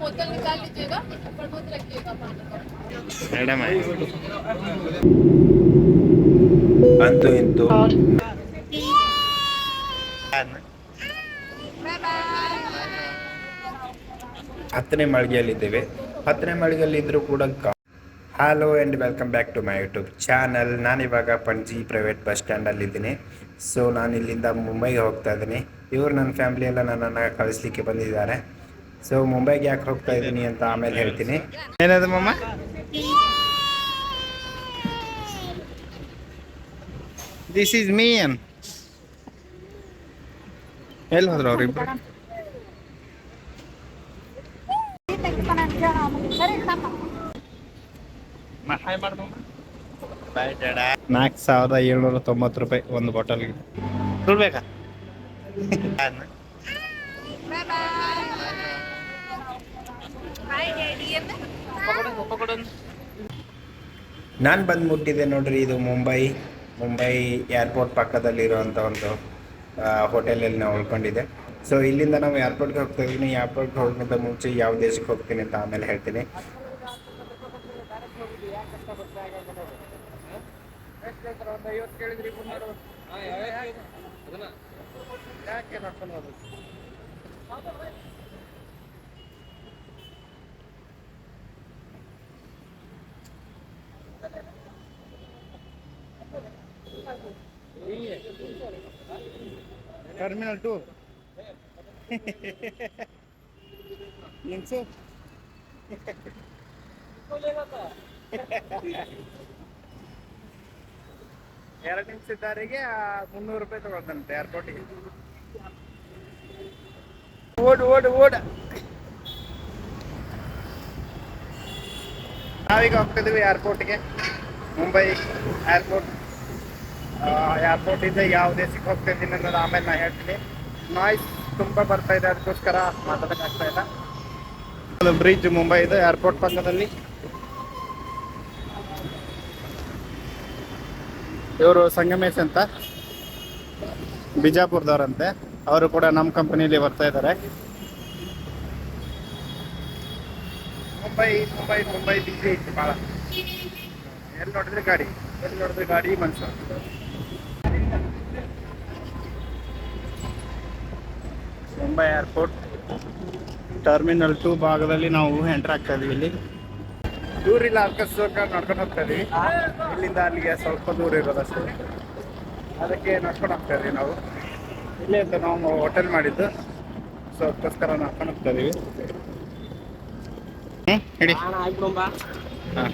बोतल निकाल लीजिएगा ऊपर मत रखिएगा पानी का ಮೇಡಮ್ ಅಂತೂ ಇಂತೂ ಹತ್ತನೇ ಮಾಳಿಗೆಯಲ್ಲಿದ್ದೇವೆ ಹತ್ತನೇ ಮಾಳಿಗೆಯಲ್ಲಿದ್ದರೂ ಕೂಡ hello and welcome back to my YouTube channel ನಾನಿವಾಗ ಪಣಜಿ ಪ್ರೈವೇಟ್ ಬಸ್ ಸ್ಟ್ಯಾಂಡಲ್ಲಿದ್ದೀನಿ ಸೊ ನಾನು ಇಲ್ಲಿಂದ ಮುಂಬೈಗೆ ಹೋಗ್ತಾ ಇದ್ದೀನಿ ಇವರು ನನ್ನ ಫ್ಯಾಮಿಲಿ ಎಲ್ಲ ನನ್ನನ್ನು ಕಳಿಸ್ಲಿಕ್ಕೆ ಬಂದಿದ್ದಾರೆ ಸೊ ಮುಂಬೈಗೆ ಯಾಕೆ ಹೋಗ್ತಾ ಇದ್ದೀನಿ ಅಂತ ಆಮೇಲೆ ಹೇಳ್ತೀನಿ. ಏನದು ಮಮ್ಮ ದಿಸ್ ಈಸ್ ಮೀ ಅನ್ ಎಲ್ಲಿ ಹೋದ್ರು ಅವ್ರಿಬ್ರು? ನಾಲ್ಕು ಸಾವಿರದ ಏಳ್ನೂರ ತೊಂಬತ್ತು ರೂಪಾಯಿ ಒಂದು ಬಾಟಲ್ಗೆ ದುಡ್ಬೇಕಾ? ನಾನು ಬಂದು ಮುಟ್ಟಿದ್ದೆ ನೋಡ್ರಿ, ಇದು ಮುಂಬೈ ಮುಂಬೈ ಏರ್ಪೋರ್ಟ್ ಪಕ್ಕದಲ್ಲಿರುವಂಥ ಒಂದು ಹೋಟೆಲಲ್ಲಿ ನಾವು ಉಳ್ಕೊಂಡಿದ್ದೆ. ಸೊ ಇಲ್ಲಿಂದ ನಾವು ಏರ್ಪೋರ್ಟ್ಗೆ ಹೋಗ್ತಾ ಇದ್ದೀನಿ. ಏರ್ಪೋರ್ಟ್ ಹೋಗೋಕ್ಕಿಂತ ಮುಂಚೆ ಯಾವ ದೇಶಕ್ಕೆ ಹೋಗ್ತೀನಿ ಅಂತ ಆಮೇಲೆ ಹೇಳ್ತೀನಿ. Terminal two. ಏನು ಎರಡು ನಿಮಿಷದವರೆಗೆ ಮುನ್ನೂರು ರೂಪಾಯಿ ತಗೊಳ್ತಾನಂತೆ ಏರ್ಪೋರ್ಟಿಗೆ ಓಡ್ ಓಡ್ ಓಡ್. ನಾವೀಗ ಹೋಗ್ತಿದ್ವಿ ಏರ್ಪೋರ್ಟ್ಗೆ ಮುಂಬೈ ಏರ್ಪೋರ್ಟ್ ಏರ್ಪೋರ್ಟ್ ಇಂದ ಯಾವ ದೇಶಕ್ಕೆ ಹೋಗ್ತಾ ಇದ್ದೀನಿ ಅನ್ನೋದು ಆಮೇಲೆ ನಾ ಹೇಳ್ತೀನಿ. ನಾಯ್ಸ್ ತುಂಬಾ ಬರ್ತಾ ಇದೆ ಅದಕ್ಕೋಸ್ಕರ ಮಾತಾಡೋಕ್ಕಾಗ್ತಾ ಇಲ್ಲ. ಬ್ರಿಡ್ಜ್ ಮುಂಬೈ ಇದೆ ಏರ್ಪೋರ್ಟ್ ಪಕ್ಕದಲ್ಲಿ. ಇವರು ಸಂಗಮೇಶ್ ಅಂತ. ಬಿಜಾಪುರದವರಂತೆ. ಅವರು ಕೂಡ ನಮ್ಮ ಕಂಪನಿಯಲ್ಲಿ ಬರ್ತಾ ಇದ್ದಾರೆ. ಮುಂಬೈ ಮುಂಬೈ ಮುಂಬೈ ಬಿಸಿ ಐತಿ ಭಾಳ ಎಲ್ಲಿ ನೋಡಿದ್ರೆ ಗಾಡಿ? ಎಲ್ಲಿ ನೋಡಿದ್ರೆ ಗಾಡಿ? ಮನುಷ್ಯ ಮುಂಬೈ ಏರ್ಪೋರ್ಟ್ ಟರ್ಮಿನಲ್ ಟೂ ಭಾಗದಲ್ಲಿ ನಾವು ಎಂಟರ್ ಆಗ್ತಾ ಇದೀವಿ ಇಲ್ಲಿ. ದೂರ ಇಲ್ಲ ಅಲ್ಕಸ್ಗೋಸ್ಕರ ನಡ್ಕೊಂಡು ಹೋಗ್ತಾ ಇದೀವಿ. ಇಲ್ಲಿಂದ ಅಲ್ಲಿಗೆ ಸ್ವಲ್ಪ ದೂರ ಇರೋದಷ್ಟೇ ಅದಕ್ಕೆ ನಡ್ಕೊಂಡು ಹೋಗ್ತಾ ಇದೀವಿ ನಾವು. ಇಲ್ಲೇ ಅಂತ ನಾವು ಹೋಟೆಲ್ ಮಾಡಿದ್ದು. ಸೊ ಅದಕ್ಕೋಸ್ಕರ ನಡ್ಕೊಂಡು ಹೋಗ್ತಾ ಇದೀವಿ. ಹೇಳಿ. ಹಾಂ.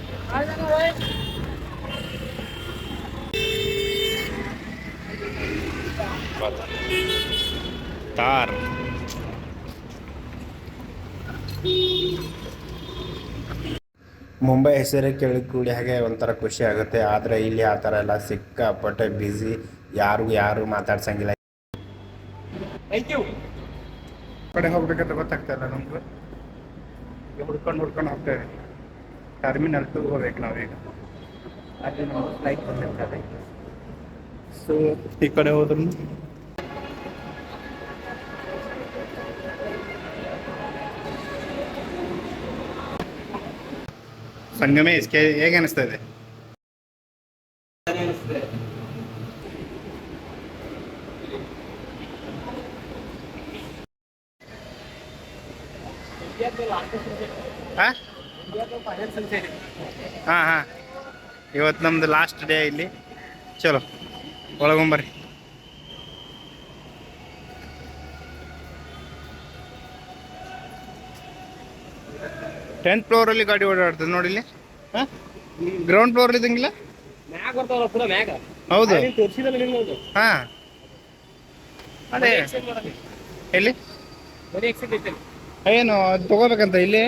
ಮುಂಬೈ ಹೆಸರು ಕೇಳಿ ಕೂಡಿ ಹಾಗೆ ಒಂಥರ ಖುಷಿ ಆಗುತ್ತೆ. ಆದರೆ ಇಲ್ಲಿ ಆ ಥರ ಎಲ್ಲ ಸಿಕ್ಕಾಪಟ್ಟೆ ಬ್ಯುಸಿ ಯಾರು ಯಾರು ಮಾತಾಡ್ಸಂಗಿಲ್ಲ. ಕಡೆ ಹೋಗ್ಬೇಕಂತ ಗೊತ್ತಾಗ್ತಾ ಇಲ್ಲ ನಮ್ಗೆ. ಹುಡ್ಕೊಂಡು ಹುಡ್ಕೊಂಡು ಹೋಗ್ತಾ ಇದೀವಿ ಟರ್ಮಿನಲ್ ಟು ಹೋಗ್ಬೇಕು ನಾವೀಗ. ಅಲ್ಲಿ ನಾವು ಫ್ಲೈಟ್ ಬಂದಿರ್ತದೆ. ಸೊ ಈ ಕಡೆ ಹೋದ್ರು ಸಂಗಮೇಶ್ ಹೇಗೆ ಅನಿಸ್ತಾ ಇದೆ? ಹಾಂ ಹಾಂ. ಇವತ್ತು ನಮ್ದು ಲಾಸ್ಟ್ ಡೇ ಇಲ್ಲಿ. ಚಲೋ. ಒಳಗೊಂಬರ್ರಿ. ಟೆಂತ್ ಫ್ಲೋರಲ್ಲಿ ಗಾಡಿ ಓಡಾಡ್ತದೆ ನೋಡಿ ಇಲ್ಲಿ. ಹಾಂ? Ground floor ಇದ್ದಂಗಿಲ್ಲ? ಇದಂಗಿಲ್ಲ ಹೌದು. ಹಾ. ಅದೇ. ಎಲ್ಲಿ? ಏನು ಅದು ತಗೋಬೇಕಂತ ಇಲ್ಲಿ?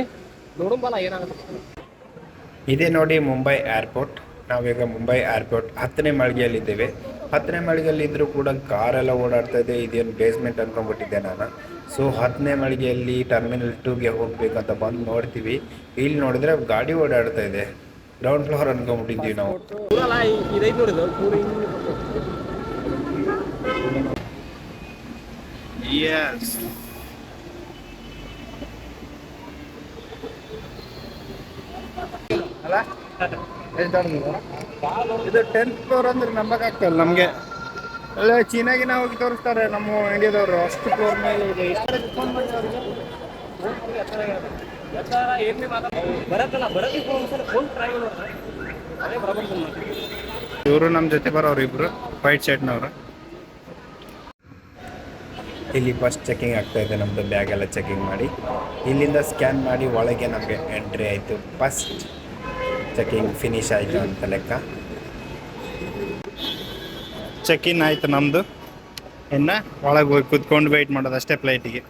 ಇದೇ ನೋಡಿ ಮುಂಬೈ ಏರ್ಪೋರ್ಟ್ ನಾವೀಗ ಮುಂಬೈ ಏರ್ಪೋರ್ಟ್ ಹತ್ತನೇ ಮಾಳಿಗೆಯಲ್ಲಿದ್ದೇವೆ. ಹತ್ತನೇ ಮಾಳಿಗೆಯಲ್ಲಿದ್ದರೂ ಕೂಡ ಕಾರೆಲ್ಲ ಓಡಾಡ್ತಾ ಇದೆ. ಇದೇನು ಬೇಸ್ಮೆಂಟ್ ಅನ್ಕೊಂಡ್ಬಿಟ್ಟಿದ್ದೆ ನಾನು. ಸೊ ಹತ್ತನೇ ಮಳಿಗೆಯಲ್ಲಿ ಟರ್ಮಿನಲ್ ಟೂಗೆ ಹೋಗ್ಬೇಕಂತ ಬಂದು ನೋಡ್ತೀವಿ. ಇಲ್ಲಿ ನೋಡಿದ್ರೆ ಗಾಡಿ ಓಡಾಡ್ತಾ ಇದೆ. ಗ್ರೌಂಡ್ ಫ್ಲೋರ್ ಅನ್ಕೊಂಡ್ಬಿಟ್ಟಿದ್ದೀವಿ ನಾವು. ಇದು ಟೆಂತ್ ಫ್ಲೋರ್ ಅಂದ್ರೆ ನಂಬಕ್ಕಾಗ್ತಲ್ಲ ನಮಗೆ. ಅಲ್ಲ ಚೀನಾಗಿನ ಹೋಗಿ ತೋರಿಸ್ತಾರೆ, ನಮ್ಮ ಇಂಡಿಯಾದವರು. ಅಷ್ಟು ಫ್ಲೋರ್ ಮೇಲೆ ಇದೆ ಇವರು ನಮ್ಮ ಜೊತೆ ಬರೋರು ಇಬ್ರು ವೈಟ್ ಶರ್ಟ್ನವರು ಇಲ್ಲಿ ಫಸ್ಟ್ ಚೆಕಿಂಗ್ ಆಗ್ತಾ ಇದೆ ನಮ್ಮದು ಬ್ಯಾಗ್ ಎಲ್ಲ ಚೆಕಿಂಗ್ ಮಾಡಿ. ಇಲ್ಲಿಂದ ಸ್ಕ್ಯಾನ್ ಮಾಡಿ, ಒಳಗೆ ನಮಗೆ ಎಂಟ್ರಿ ಆಯಿತು. ಫಸ್ಟ್ ಚೆಕಿಂಗ್ ಫಿನಿಶ್ ಆಯಿತು ಅಂತ ಲೆಕ್ಕ. ಚೆಕ್ ಇನ್ ಆಯ್ತು ನಮ್ಮದು ಇನ್ನು ಒಳಗೆ ಹೋಗಿ ಕುತ್ಕೊಂಡು ವೆಯ್ಟ್ ಮಾಡೋದು ಅಷ್ಟೇ ಫ್ಲೈಟಿಗೆ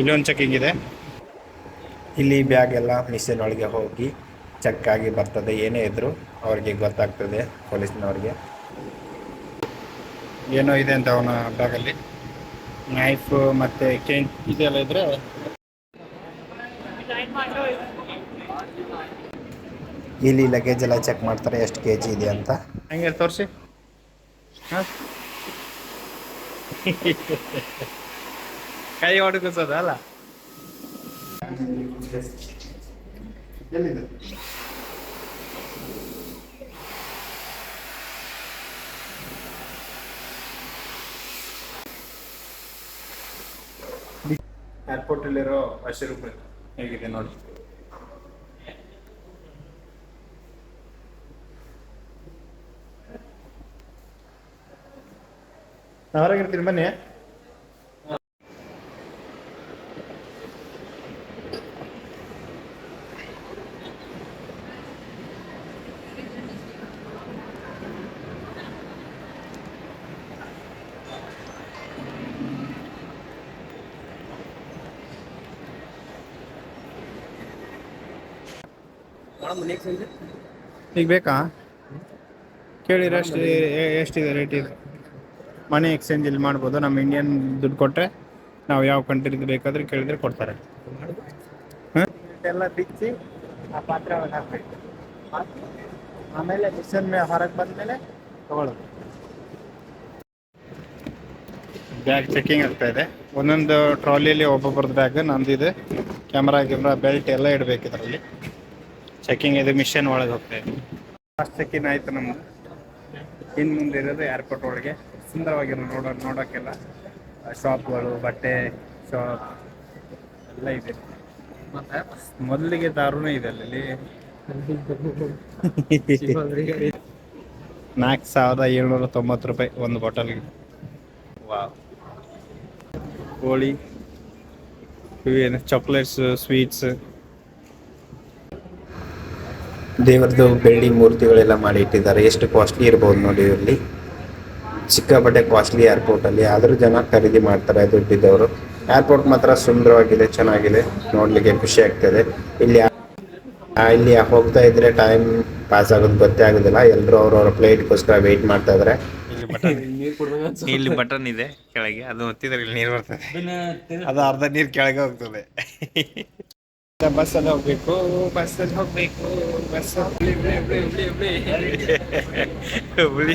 ಇಲ್ಲೊಂದು ಚೆಕಿಂಗ್ ಇದೆ. ಇಲ್ಲಿ ಬ್ಯಾಗ್ ಎಲ್ಲ ಮಿಷನ್ ಒಳಗೆ ಹೋಗಿ ಚೆಕ್ ಆಗಿ ಬರ್ತದೆ. ಏನೇ ಇದ್ದರೂ ಅವ್ರಿಗೆ ಗೊತ್ತಾಗ್ತದೆ ಪೊಲೀಸ್ನವ್ರಿಗೆ. ಏನೋ ಇದೆ ಅಂತ ಅವನ ಬ್ಯಾಗಲ್ಲಿ ನೈಫ್ ಮತ್ತೆ ಕೆಂಟ್ ಇದೆಲ್ಲ ಇದ್ರೆ ಇಲ್ಲಿ ಲಗೇಜ್ ಎಲ್ಲ ಚೆಕ್ ಮಾಡ್ತಾರೆ ಎಷ್ಟು ಕೆ ಜಿ ಇದೆ ಅಂತ. ಹೆಂಗೆ ತೋರಿಸಿ? ಕೈ ಹೊಡ್ಕೋಸೋದ ಅಲ್ಲ? ಏರ್ಪೋರ್ಟ್ ಅಲ್ಲಿರೋ ಹಸಿರು ರೂಪಾಯಿ ಹೇಗಿದೆ ನೋಡಿ. ಹೊರಗಿರ್ತೀನಿ ಬನ್ನಿ. ಈಗ ಬೇಕಾ? ಕೇಳಿರ ಎಷ್ಟು ಎಷ್ಟಿದೆ ರೇಟ್ ಇದೆ? ಮನಿ ಎಕ್ಸ್ಚೇಂಜ್ ಇಲ್ಲಿ ಮಾಡ್ಬೋದು. ನಮ್ಮ ಇಂಡಿಯನ್ ದುಡ್ಡು ಕೊಟ್ಟರೆ ನಾವು ಯಾವ ಕಂಟ್ರಿದು ಬೇಕಾದ್ರೆ ಕೇಳಿದ್ರೆ ಕೊಡ್ತಾರೆ. ಎಲ್ಲ ಬಿಚ್ಚಿ ಆ ಪಾತ್ರೆ ಒಳಗೆ ಹಾಕ್ಬೇಕು. ಆಮೇಲೆ ಮಿಷನ್ ಮೇಲೆ ಹೊರಗೆ ಬಂದಮೇಲೆ ತಗೊಳ್ಳೋದು. ಬ್ಯಾಗ್ ಚೆಕಿಂಗ್ ಆಗ್ತಾ ಇದೆ. ಒಂದೊಂದು ಟ್ರಾಲಿಯಲ್ಲಿ ಒಬ್ಬೊಬ್ಬರದ ಬ್ಯಾಗ್ ನಂದಿದೆ. ಕ್ಯಾಮ್ರಾ ಗಿಮ್ರಾ ಬೆಲ್ಟ್ ಎಲ್ಲ ಇಡಬೇಕು ಇದರಲ್ಲಿ. ಚೆಕಿಂಗ್ ಇದು ಮಿಷನ್ ಒಳಗೆ ಹೋಗ್ತಾ ಇದೆ. ಫಸ್ಟ್ ಚೆಕಿನ್ ಆಯ್ತು ನಮ್ಮದು ಇನ್ನು ಮುಂದೆ ಇರೋದು ಏರ್ಪೋರ್ಟ್ ಒಳಗೆ. ಸುಂದರವಾಗಿರೋ ನೋಡೋ ನೋಡೋಕ್ಕೆಲ್ಲ ಶಾಪ್ಗಳು ಬಟ್ಟೆ ಶಾಪ್ ಎಲ್ಲ ಇದೆ. ಮೊದಲಿಗೆ ದಾರುಣ ಇದೆ ಅಲ್ಲಿ ನಾಲ್ಕು ಸಾವಿರದ ಏಳ್ನೂರ ತೊಂಬತ್ತು ರೂಪಾಯಿ ಒಂದು ಬಾಟಲ್ಗೆ ವಾವ್. ಕೋಳಿ ಇವೇನು ಚಾಕ್ಲೇಟ್ಸ್ ಸ್ವೀಟ್ಸ್ ದೇವರದು ಬೆಳ್ಳಿ ಮೂರ್ತಿಗಳೆಲ್ಲ ಮಾಡಿ ಇಟ್ಟಿದ್ದಾರೆ. ಎಷ್ಟು ಕಾಸ್ಟ್ಲಿ ಇರ್ಬೋದು ನೋಡಿ ಇಲ್ಲಿ ಸಿಕ್ಕಾಪಟ್ಟೆ ಕಾಸ್ಟ್ಲಿ ಏರ್ಪೋರ್ಟಲ್ಲಿ ಆದರೂ ಜನ ಖರೀದಿ ಮಾಡ್ತಾರೆ ದುಡ್ಡಿದ್ದವರು. ಏರ್ಪೋರ್ಟ್ ಮಾತ್ರ ಸುಂದರವಾಗಿದೆ ಚೆನ್ನಾಗಿದೆ ನೋಡಲಿಕ್ಕೆ ಖುಷಿ ಆಗ್ತದೆ. ಇಲ್ಲಿ ಇಲ್ಲಿ ಹೋಗ್ತಾ ಇದ್ರೆ ಟೈಮ್ ಪಾಸ್ ಆಗೋದು ಗೊತ್ತೇ ಆಗೋದಿಲ್ಲ. ಎಲ್ಲರೂ ಅವ್ರವ್ರ ಪ್ಲೇಟ್ಗೋಸ್ಕರ ವೆಯ್ಟ್ ಮಾಡ್ತಾ ಇದ್ದಾರೆ ಇಲ್ಲಿ ಬಟನ್ ನೀರು ಕೊಡ್ದಂಗ ಇಲ್ಲಿ ಬಟನ್ ಇದೆ ಕೆಳಗೆ ಅದು ಒತ್ತಿದ್ರೆ ಇಲ್ಲಿ ನೀರು ಬರ್ತದೆ. ಅದು ಅರ್ಧ ನೀರು ಕೆಳಗೆ ಹೋಗ್ತದೆ. ಬಸ್ಸಲ್ಲಿ ಹೋಗ್ಬೇಕು ಬಸ್ಸಲ್ಲಿ ಹೋಗ್ಬೇಕು ಬಸ್ ಹುಳಿ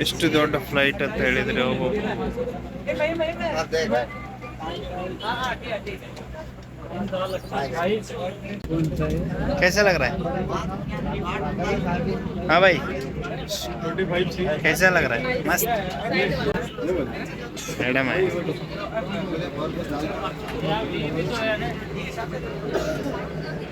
ಎಷ್ಟು ದೊಡ್ಡ ಫ್ಲೈಟ್ ಅಂತ ಹೇಳಿದ್ರೆ ಒಬ್ಬ कैसा लग रहा है हाँ भाई कैसा लग रहा है मस्त मैडम है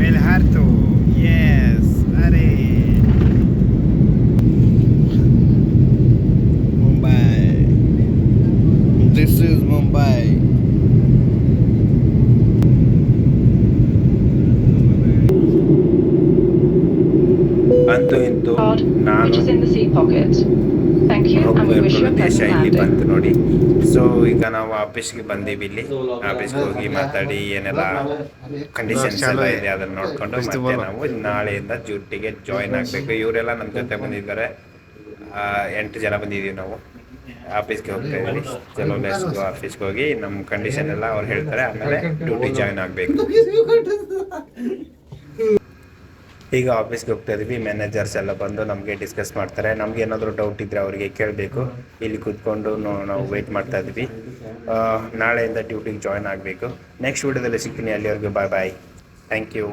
ಮೇಲೆ ಹಾರಿತು Yes, अरे Mumbai. This is Mumbai. ಅಂತೂ ಇಂತೂ card, which ನಾನು is in the seat pocket. Thank you, and we wish you a ಹೋಗ್ಬೇಕು ದೇಶ pleasant ಇಲ್ಲಿ landing. ಬಂತು ನೋಡಿ. ಸೊ ಈಗ ನಾವು ಆಫೀಸ್ಗೆ ಬಂದೀವಿ ಇಲ್ಲಿ. ಆಫೀಸ್ಗೆ ಹೋಗಿ ಮಾತಾಡಿ ಏನೆಲ್ಲ ಕಂಡೀಷನ್ಸ್ ಎಲ್ಲ ಇದೆ ಅದನ್ನ ನೋಡ್ಕೊಂಡು ಮತ್ತೆ ನಾವು ನಾಳೆಯಿಂದ ಡ್ಯೂಟಿಗೆ ಜಾಯ್ನ್ ಆಗಬೇಕು. ಇವರೆಲ್ಲ ನಮ್ಮ ಜೊತೆ ಬಂದಿದ್ದಾರೆ. ಎಂಟು ಜನ ಬಂದಿದ್ದೀವಿ ನಾವು. ಆಫೀಸ್ಗೆ ಹೋಗ್ತಾ ಇದ್ದೀವಿ. ಚಲೋ ನೆಕ್ಸ್ಟ್ ಆಫೀಸ್ಗೆ ಹೋಗಿ ನಮ್ಮ ಕಂಡೀಷನ್ ಎಲ್ಲ ಅವ್ರು ಹೇಳ್ತಾರೆ. ಆಮೇಲೆ ಡ್ಯೂಟಿ ಜಾಯ್ನ್ ಆಗಬೇಕು. ಈಗ ಆಫೀಸ್ಗೆ ಹೋಗ್ತಾ ಇದೀವಿ ಮ್ಯಾನೇಜರ್ಸ್ ಎಲ್ಲ ಬಂದು ನಮಗೆ ಡಿಸ್ಕಸ್ ಮಾಡ್ತಾರೆ. ನಮ್ಗೆ ಏನಾದರೂ ಡೌಟ್ ಇದ್ರೆ ಅವರಿಗೆ ಕೇಳಬೇಕು. ಇಲ್ಲಿ ಕೂತ್ಕೊಂಡು ನಾವು ವೆಯ್ಟ್ ಮಾಡ್ತಾ ಇದೀವಿ. ನಾಳೆಯಿಂದ ಡ್ಯೂಟಿಗೆ ಜಾಯ್ನ್ ಆಗಬೇಕು. ನೆಕ್ಸ್ಟ್ ವೀಡಿಯೋದಲ್ಲಿ ಸಿಗ್ತೀನಿ. ಅಲ್ಲಿವರೆಗೂ ಬಾಯ್ ಬಾಯ್ ಥ್ಯಾಂಕ್ ಯು